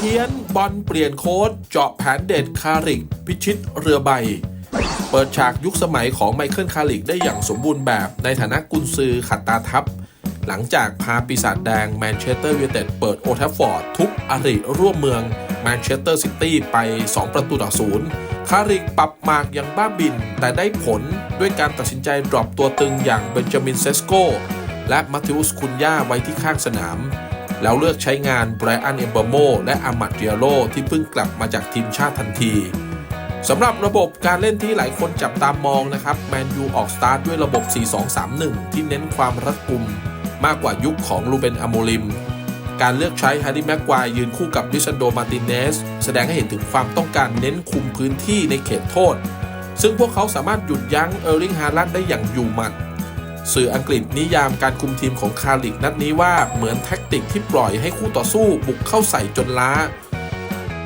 เฮียนบอลเปลี่ยนโค้ดเจาะแผนเด็ดคาริก พิชิตเรือใบ เปิดฉากยุคสมัยของไมเคิลคาริกได้อย่างสมบูรณ์แบบในฐานะกุนซือขัดตาทัพ หลังจากพาปีศาจแดงแมนเชสเตอร์ยูไนเต็ดเปิดโอทัฟฟอร์ดทุบอริร่วมเมืองแมนเชสเตอร์ซิตี้ไป 2 ประตูต่อศูนย์คาริกปรับหมากอย่างบ้าบิน แต่ได้ผลด้วยการตัดสินใจดรอปตัวตึงอย่างเบนจามินเซสโกและมาธิอุสคุนย่าไว้ที่ข้างสนาม แล้วเลือกใช้งานไบรอันเอมเบอร์โมและอามัดเดียโรที่เพิ่งกลับมาจากทีมชาติทันทีสำหรับระบบการเล่นที่หลายคนจับตามมองนะครับแมนยูออกสตาร์ทด้วยระบบ 4-2-3-1 ที่เน้นความรัดกุม มากกว่ายุคของลูเบนอโมลิม การเลือกใช้ฮาร์รี่แม็กควายยืนคู่กับดิซันโดมาตินเนส แสดงให้เห็นถึงความต้องการเน้นคุมพื้นที่ในเขตโทษ ซึ่งพวกเขาสามารถหยุดยั้งเออร์ลิงฮาลันได้อย่างอยู่หมัด สื่ออังกฤษนิยามการคุมทีมของคาริกนัดนี้ว่าเหมือนแท็กติกที่ปล่อยให้คู่ต่อสู้บุกเข้าใส่จนล้า